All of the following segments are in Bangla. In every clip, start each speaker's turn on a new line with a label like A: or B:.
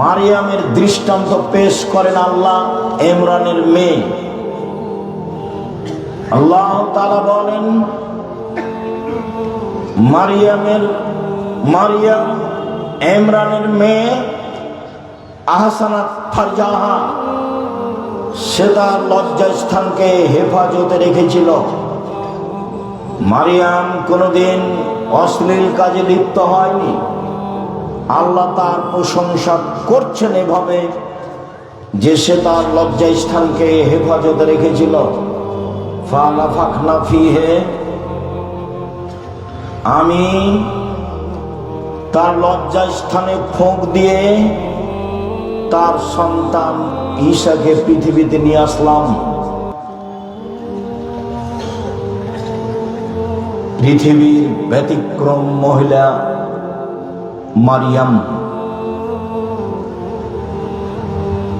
A: মারিয়ামের দৃষ্টান্ত পেশ করেন আল্লাহ ইমরানের মেয়ে। আল্লাহ তালা বলেন, মারিয়ামের, মারিয়াম ইমরানের মেয়ে আহসানাত ফারজাহা, সে তার লজ্জাস্থানকে হেফাজতে রেখেছিল। মারিয়াম কোনোদিন অশ্লীল কাজে লিপ্ত হয়নি। আল্লাহ তার প্রশংসা করছেন এভাবে যে সে তার লজ্জা স্থানকে হেফাজতে রেখেছিল। আমি তার লজ্জা স্থানে ফোঁক দিয়ে তার সন্তান ঈশাকে পৃথিবীতে নিয়ে আসলাম। পৃথিবীর ব্যতিক্রম মহিলা মারিয়াম।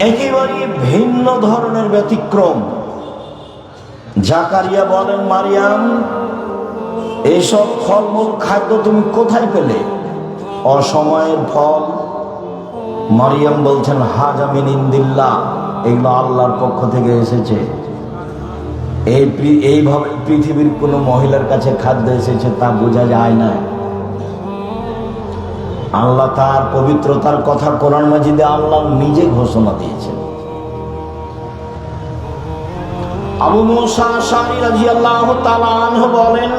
A: একেবারে ভিন্ন ধরনের ব্যতিক্রম। জাকারিয়া বলেন, মারিয়াম এইসব ফলমূল খাদ্য তুমি কোথায় পেলে? অসময়ের ফল। মারিয়াম বলছেন হাজামিন ইন্দিল্লা, এগুলো আল্লাহর পক্ষ থেকে এসেছে। এই এইভাবে পৃথিবীর কোনো মহিলার কাছে খাদ্য এসেছে তা বোঝা যায় না। আল্লাহ তার পবিত্রতার কথা কোরআন মাজিদে আল্লাহ নিজে ঘোষণা দিয়েছেন। আবু মুসা শারি রাদিয়াল্লাহু তাআলা আনহু বলেন,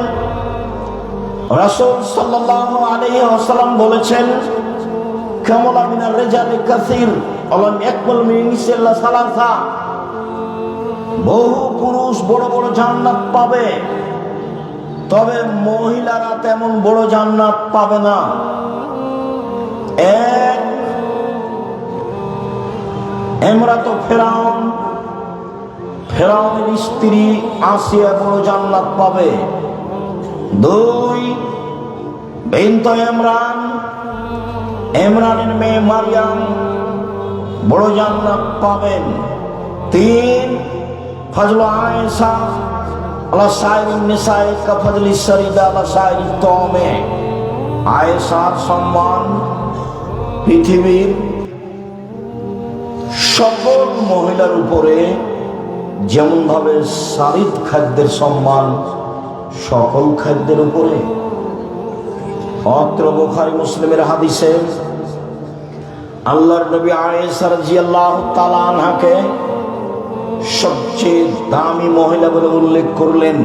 A: রাসূল সাল্লাল্লাহু আলাইহি ওয়াসাল্লাম বলেছেন, কামালা মিনার রিজালি কাসীর আলাম ইয়াকমুল মিন নিসাইল্লা সালাসা। বহু পুরুষ বড় বড় জান্নাত পাবে, তবে মহিলারা তেমন বড় জান্নাত পাবে না। এক। এমরা তো ফেরাউন, ফেরাউনের স্ত্রী আসিয়া বড় জান্নাত পাবে। দুই বিন্ত ইমরান, ইমরানের মেয়ে মারিয়াম বড় জান্নাত পাবেন। তিন, ফজল আয়েশা আল্লাহ সাইর নিসাই কা ফজলি শরীদা আল্লাহ সাইর তমে আয়েশার সম্মান পৃথিবীর সকল মহিলার উপরে যেমনভাবে সারিদ খাদ্যের সম্মান সকল খাদ্যের উপরে। অত্র বুখারি মুসলিমের হাদিসে আল্লাহর নবী আয়েশা রাদিয়াল্লাহু তাআলা আনহাকে সবচেয়ে দামি মহিলা বলে উল্লেখ করলেন।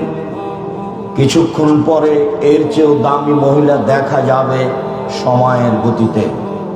A: কিছুক্ষণ পরে এর চেয়েও দামি মহিলা দেখা যাবে সময়ের গতিতে।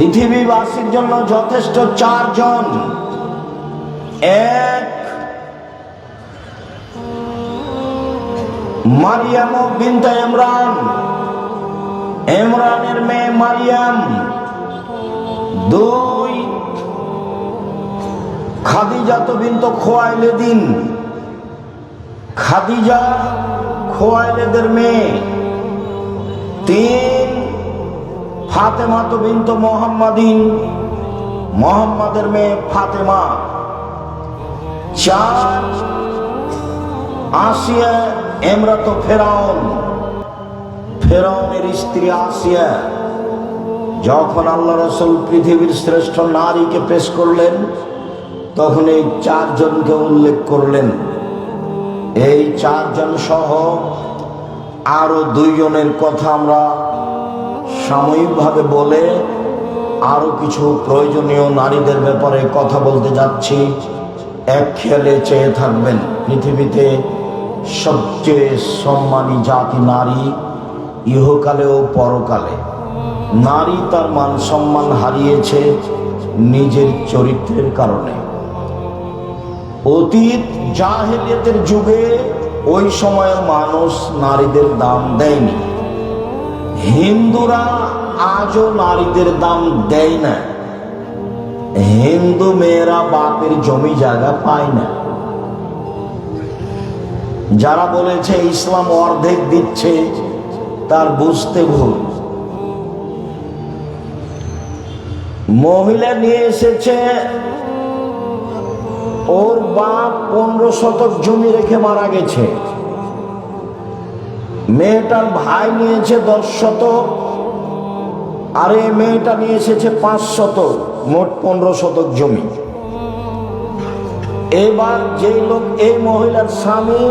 A: পৃথিবীবাসীর জন্য যথেষ্ট চারজন। এক, মারিয়াম বিনতে ইমরান। ইমরানের মেয়ে মারিয়াম। দুই, খাদিজা তো বিন্ত খোয়াইলে দিন খাদিজা খোয়াইলেদের মেয়ে। তিন ফাতেমা তো বিন্ত মোহাম্মদিন। মোহাম্মদের মেয়ে ফাতেমা। চার আসিয়া এমরাত ফেরাউন। ফেরাউনের স্ত্রী আসিয়া যখন আল্লাহ রসুল পৃথিবীর শ্রেষ্ঠ নারীকে পেশ করলেন, তখন এই চারজনকে উল্লেখ করলেন। এই চারজন সহ আরও দুইজনের কথা আমরা সাময়িকভাবে বলে আরও কিছু প্রয়োজনীয় নারীদের ব্যাপারে কথা বলতে যাচ্ছি। এক খেয়ালে চেয়ে থাকবেন পৃথিবীতে সবচেয়ে সম্মানী জাতি নারী ইহকালে ও পরকালে। নারী তার মান সম্মান হারিয়েছে নিজের চরিত্রের কারণে। অতীত জাহেলিয়াতের যুগে ওই সময়ে মানুষ নারীদের দাম দেয়নি। হিন্দুরা আজও নারীদের দাম দেয় না। হিন্দু মেয়েরা বাপের জমি জায়গা পায় না। যারা বলেছে ইসলাম অর্ধেক দিচ্ছে, তার বুঝতে ভুল। মহিলা নিয়ে এসেছে, ওর বাপ পনেরো শতক জমি রেখে মারা গেছে। মেয়েটার ভাই নিয়েছে দশ শতক আর এই মেয়েটা নিয়ে এসেছে পাঁচ শতক মোট পনেরো শতক জমি। এবার যেই লোক, এই মহিলার স্বামী,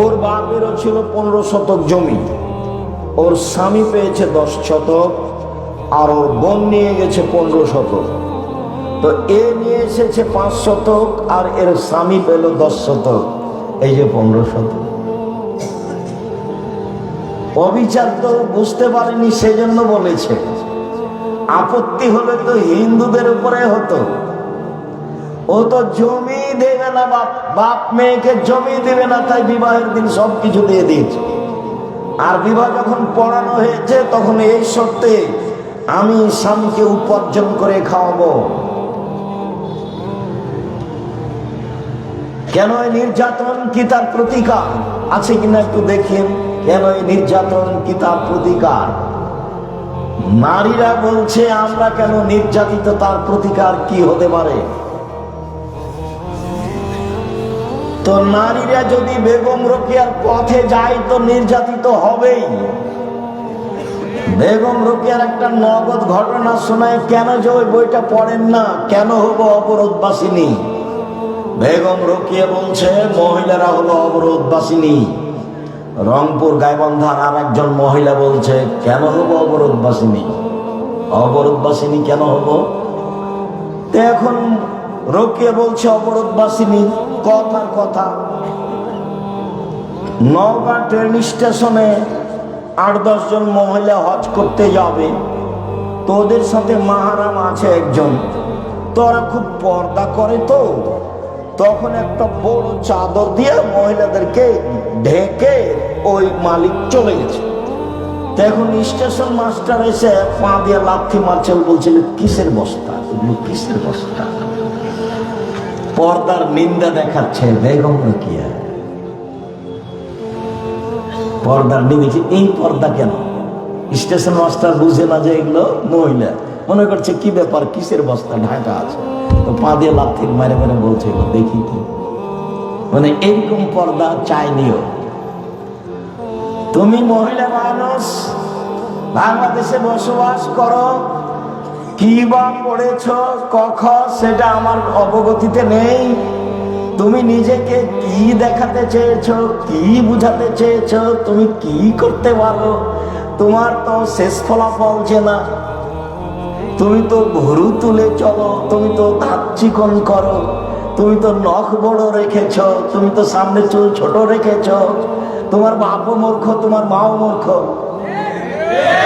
A: ওর বাপেরও ছিল পনেরো শতক জমি। ওর স্বামী পেয়েছে দশ শতক আর ওর বোন নিয়ে গেছে পনেরো শতক তো এ নিয়ে এসেছে পাঁচ শতক আর এর স্বামী পেল দশ শতক এই যে পনেরো শতক অবিচার তো বুঝতে পারেনি, সেজন্য বলেছে। আপত্তি হলে তো হিন্দুদের উপরে হতো। ও তো জমি দেবে না, বাপ বাপ মেয়েকে জমি দেবে না, তাই বিবাহের দিন সব কিছু দিয়ে দিয়েছে। আর বিবাহ যখন পড়ানো হয়েছে, তখন এই সত্যে আমি স্বামীকে উপার্জন করে খাওয়াবো। কেন নির্যাতন কি তার প্রতিকার? আছে কিনা একটু দেখেন এই নির্যাতন কিতাব প্রতিকার। নারীরা বলছে, আমরা কেন নির্যাতিত? তার প্রতিকার কি হতে পারে? তো নারীরা যদি বেগম রোকেয়ার পথে যায়, তো নির্যাতিত হবেই। বেগম রোকেয়ার একটা নগদ ঘটনা শোনায়, কেন যে ওই বইটা পড়েন না? কেন হব অবরোধবাসিনী? বেগম রোকিয়া বলছে, মহিলারা হলো অবরোধবাসিনী। রংপুর গাইবন্ধার আর একজন মহিলা বলছে, কেন হব অবরোধবাসিনী? অবরোধবাসিনী কেন হব? এখন রোকিয়া বলছে, অবরোধবাসিনী, কথার কথা। নওগাঁ ট্রেন স্টেশনে আট দশজন মহিলা হজ করতে যাবে। তো ওদের সাথে মাহারাম আছে একজন। তোরা খুব পর্দা করে তো। তখন একটা বড় চাদর দিয়ে মহিলাদেরকে ঢেকে ওই মালিক চলে গেছে। এখন স্টেশন মাস্টার এসে পা দিয়ে লাথি মারছে বলছিল কিসের বস্তা? কিসের বস্তা? পর্দার নিন্দা দেখাচ্ছে বেগম রকিয়া পর্দার নিন্দা এই পর্দা কেন? স্টেশন মাস্টার বুঝে না যে এগুলো মহিলা। মনে করছে, কি ব্যাপার? কিসের বস্তা? ঢাকা আছে। তো পা দিয়ে লাথি মারে মেরে বলছে, দেখি কি মানে এইরকম পর্দা চাইনিও তুমি মহিলা মানুষ, বাংলাদেশে বসবাস করো, কি বা পড়েছ, কখ, সেটা আমার অবগতিতে নেই। তুমি নিজেকে কি দেখাতে চেয়েছো, কি বুঝাতে চেয়েছো, তুমি কি করতে পারো? তোমার তো শেষ ফলাফল যে না তুমি তো ভরু তুলে চলো, তুমি তো দাঁত চিকন করো, তুমি তো নখ বড় রেখেছ, তুমি তো সামনে চুল ছোট রেখেছ, তোমার বাপও মূর্খ, তোমার মাও মূর্খ।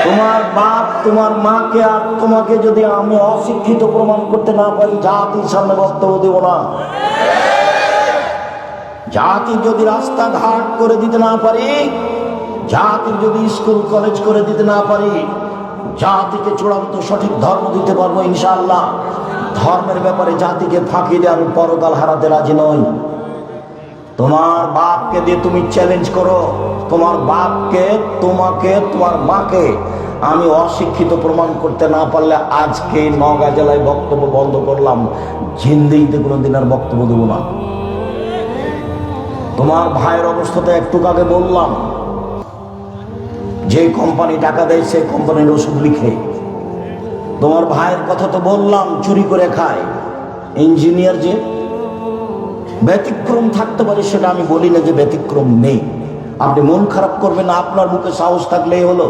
A: তোমার বাপ, তোমার মাকে আর তোমাকে যদি আমি অশিক্ষিত প্রমাণ করতে না পারি, জাতির সামনে বক্তব্য দেব না। জাতি যদি রাস্তাঘাট করে দিতে না পারি, জাতির যদি স্কুল, কলেজ করে দিতে না পারি জাতিকে চূড়ান্ত সঠিক ধর্ম দিতে পারব ইনশাআল্লাহ। ধর্মের ব্যাপারে জাতিকে ফাঁকি আমি পরকাল হারাতে রাজি নই। তোমার বাপকে দিয়ে তুমি চ্যালেঞ্জ করো। তোমার বাপকে, তোমাকে, তোমার মাকে আমি অশিক্ষিত প্রমাণ করতে না পারলে আজকে নগা জেলায় বক্তব্য বন্ধ করলাম। জিন্দিগিতে কোনোদিন আর বক্তব্য দেবো না। তোমার ভাইয়ের অবস্থাতে একটু আগে বললাম। যে কোম্পানি টাকা দেয় সেই কোম্পানির ওষুধ লিখে। তোমার ভাইয়ের কথা তো বললাম, চুরি করে খায়। ইঞ্জিনিয়ার যে ব্যতিক্রম থাকতে পারে, সেটা আমি বলি না যে ব্যতিক্রম নেই। আপনি মন খারাপ করবেন না, আপনার মুখে সাহস থাকলেই হলো।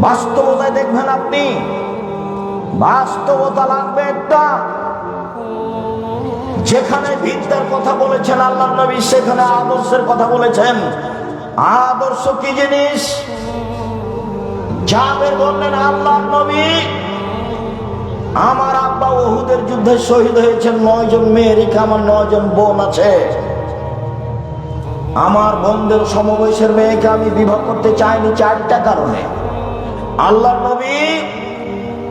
A: বাস্তবতায় দেখবেন আপনি, বাস্তবতা লাগবে একটা। যেখানে বিদ্যার কথা বলেছেন আল্লাহ নবী সেখানে আদর্শের কথা বলেছেন। আদর্শ কি জিনিস? জাবের বললেন আল্লাহ নবী, আমার আব্বা ওহুদের যুদ্ধে শহীদ হয়েছেন নয় জন মেয়ে আমার নয় জন বোন আছে। আমার বোনদের সমবয়সের মেয়েকে আমি বিবাহ করতে চাইনি চারটা কারণে। আল্লাহ নবী,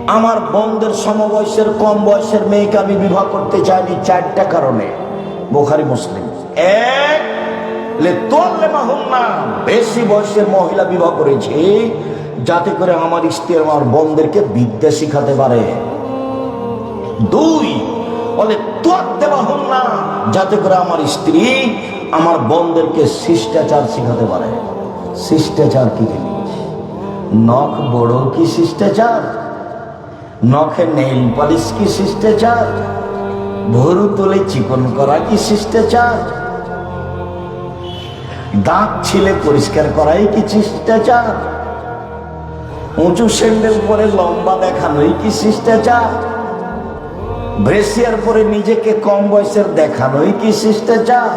A: আমার বন্ধের সমবয়সের কম বয়সের মেয়েকে আমি বিবাহ করতে চাইনি চারটা কারণে। বোখারি মুসলিম। এক বেশি বয়সের মহিলা বিবাহ করেছি, যাতে করে আমার স্ত্রী আমার বোনদেরকে বিদ্যা শিখাতে পারে। দুই, বলে তোর দেওয়া হন না, যাতে করে আমার স্ত্রী আমার বোনদেরকে শিষ্টাচার শিখাতে পারে। শিষ্টাচার কি জিনিস নখ বড় কি শিষ্টাচার? নখে নেইল পালিশ কি শিষ্টাচার? ভরু তোলে চিকন করা কি শিষ্টাচার? দাঁত ছিলে পরিষ্কার করাই কি শিষ্টাচার? উঁচু স্যান্ডেল পরে লম্বা দেখানোই কি শিষ্টাচার? ব্রেসিয়ার পরে নিজেকে কম বয়সের দেখানোই কি শিষ্টাচার?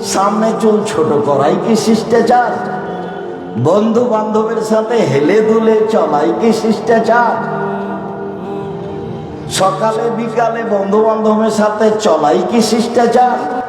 A: সামনে চুল ছোট করাই কি শিষ্টাচার? বন্ধু বান্ধবের সাথে হেলে দুলে চলাই কি শিষ্টাচার? সকালে বিকালে বন্ধু বান্ধবের সাথে চলাই কি শিষ্টাচার?